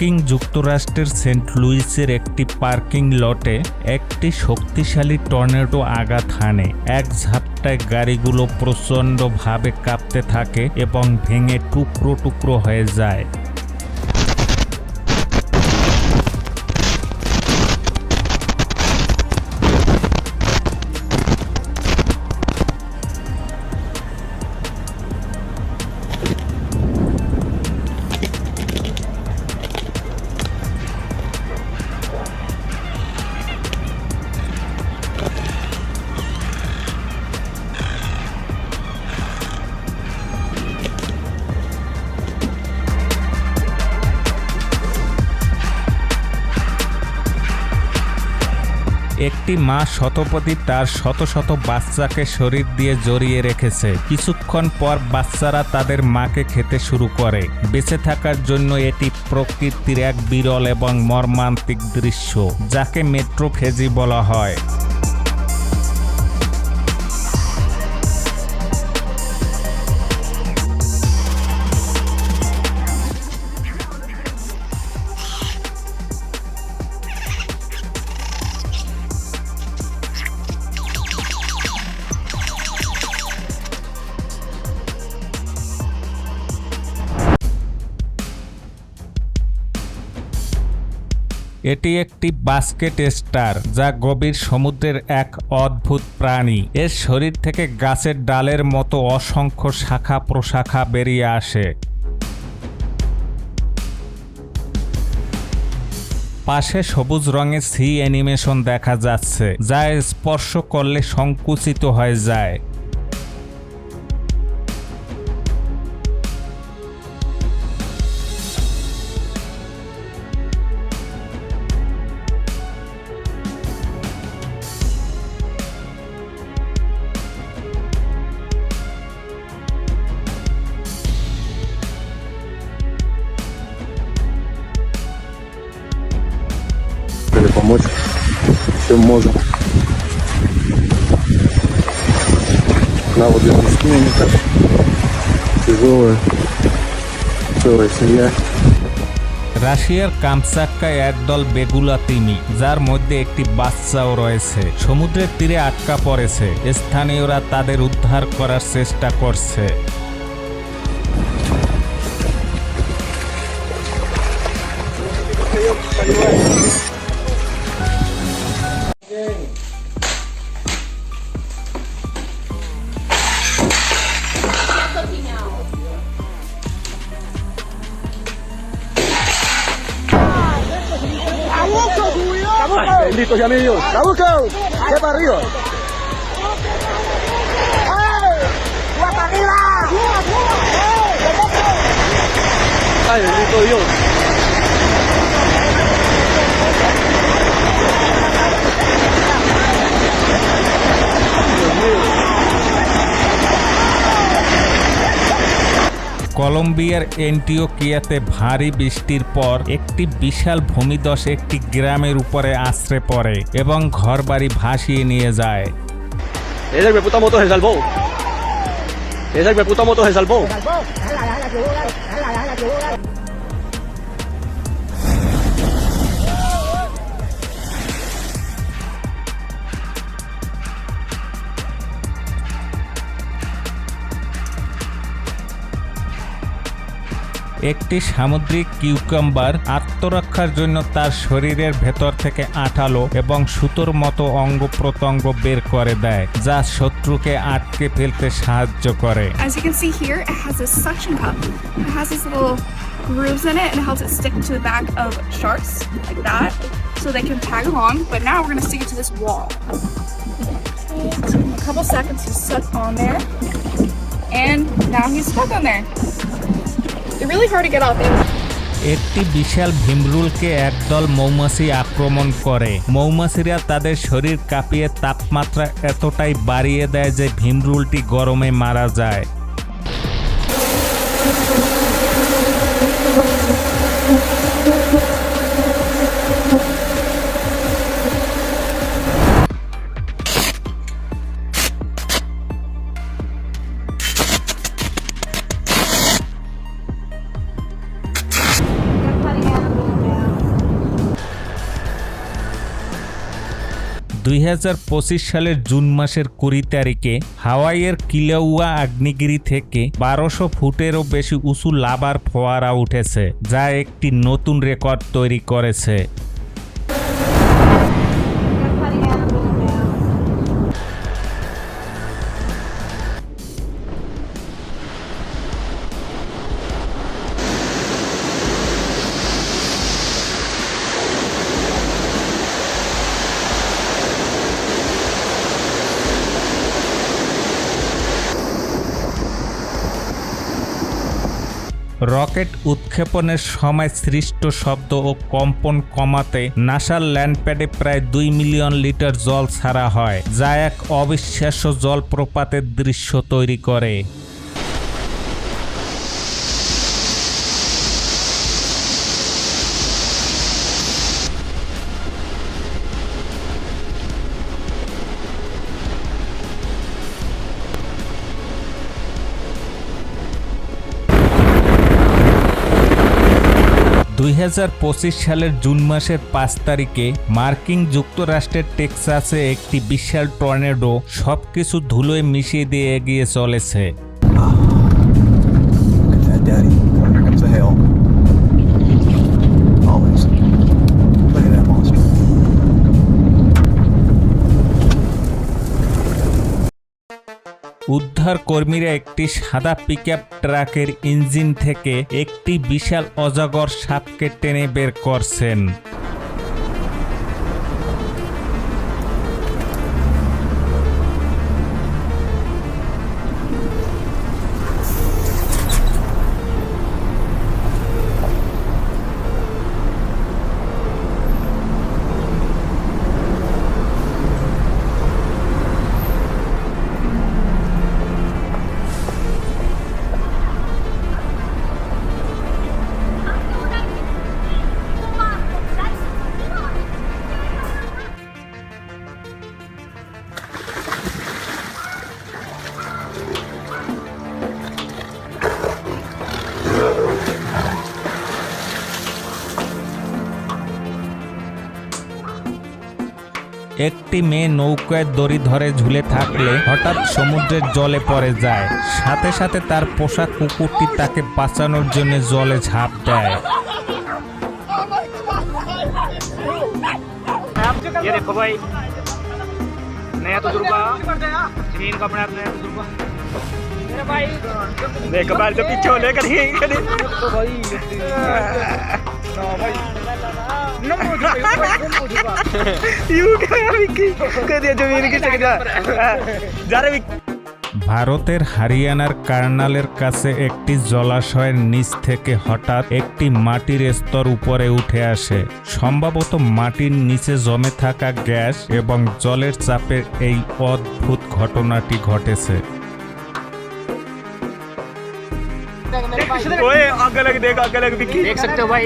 মার্কিন যুক্তরাষ্ট্রের সেন্ট লুইসের একটি পার্কিং লটে একটি শক্তিশালী টর্নেডো আঘাত হানে। এক ঝাপটায় গাড়িগুলো প্রচণ্ডভাবে কাঁপতে থাকে এবং ভেঙে টুকরো টুকরো হয়ে যায়। একটি মা শতপতি তার শত শত বাচ্চাকে শরীর দিয়ে জড়িয়ে রেখেছে। কিছুক্ষণ পর বাচ্চারা তাদের মাকে খেতে শুরু করে। বেঁচে থাকার জন্য এটি প্রকৃতির এক বিরল এবং মর্মান্তিক দৃশ্য, যাকে মেট্রোফেজি বলা হয়। এটি একটি বাস্কেট স্টার যা গভীর সমুদ্রের এক অদ্ভুত প্রাণী। এর শরীর থেকে গাছের ডালের মতো অসংখ্য শাখা প্রশাখা বেরিয়ে আসে। পাশে সবুজ রঙের সি অ্যানিমেশন দেখা যাচ্ছে, যা স্পর্শ করলে সংকুচিত হয়ে যায়। Или помочь, чем можем. На вот для песчинников. Тяжелая. Целая семья. রাশিয়ার কামচাক্কায় একদল বেগুলা তিমি যার মধ্যে একটি বাচ্চাও রয়েছে সমুদ্রের তীরে আটকা পড়েছে স্থানীয়রা তাদের উদ্ধার করার চেষ্টা করছে Gritos y amigos. ¡La buscan! ¡De para arriba! ¡Ay, bendito Dios! কলম্বিয়ার এন্টিওকিয়াতে ভারী বৃষ্টির পর একটি বিশাল ভূমিদশ একটি গ্রামের উপরে আশ্রে পড়ে এবং ঘর বাড়ি ভাসিয়ে নিয়ে যায়. একটি সামুদ্রিক কিউকাম্বার আত্মরক্ষার জন্য তার শরীরের ভেতর থেকে আঠালো এবং সুতোর মতো অঙ্গ প্রত্যঙ্গ বের করে দেয় যা শত্রুকে আটকে ফেলতে সাহায্য করে As you can see here, it has a suction cup. It has these little grooves in it and helps it stick to the back of sharks like that so they can tag along. But now we're gonna stick it to this wall. So a couple seconds he's stuck on there. And now he's stuck on there. Really hard to get off. একটি বিশাল ভিমরুলকে একদল মৌমাছি আক্রমণ করে মৌমাছিরা তাদের শরীর কাঁপিয়ে তাপমাত্রা এতটাই বাড়িয়ে দেয় যে ভিমরুলটি গরমে মারা যায় দুই হাজার পঁচিশ সালের জুন মাসের কুড়ি তারিখে হাওয়াইয়ের কিলাউয়া আগ্নেগিরি থেকে বারোশো ফুটেরও বেশি উঁচু লাভার ফোয়ারা উঠেছে, যা একটি নতুন রেকর্ড তৈরি করেছে। রকেট উৎক্ষেপণের সময় সৃষ্ট শব্দ ও কম্পন কমাতে নাসার ল্যান্ডপ্যাডে প্রায় দুই মিলিয়ন লিটার জল ছাড়া হয়, যা এক অবিশ্বাস্য জলপ্রপাতের দৃশ্য তৈরি করে। দুই হাজার পঁচিশ সালের জুন মাসের পাঁচ তারিখে মার্কিন যুক্তরাষ্ট্রের টেক্সাসে একটি বিশাল টর্নেডো সবকিছু ধুলোয় মিশিয়ে দিয়ে এগিয়ে চলেছে। উদ্ধার কর্মীরা একটি সাদা পিকআপ ট্রাকের ইঞ্জিন থেকে একটি বিশাল অজাগর সাপকে টেনে বের করছেন। একটি মেয়ে নৌকায় দড়ি ধরে ঝুলে থাকলে হঠাৎ সমুদ্রের জলে পড়ে যায় সাথে সাথে তার পোষা কুকুরটি তাকে বাঁচানোর জন্য জলে ঝাঁপ দেয় ये देखो भाई नया तजुर्बा जमीन का अपना नया तजुर्बा मेरे भाई देख बाल तो पीछे हो लेकर ही यू ভারতের হরিয়ানার কার্নালের কাছে একটি জলাশয়ের নিচ থেকে হঠাৎ একটি মাটির স্তর উপরে উঠে আসে সম্ভবত মাটির নিচে জমে থাকা গ্যাস এবং জলের চাপে এই অদ্ভুত ঘটনাটি ঘটেছে ओए आगे लग देख आगे लग विक्की देख सकते हो भाई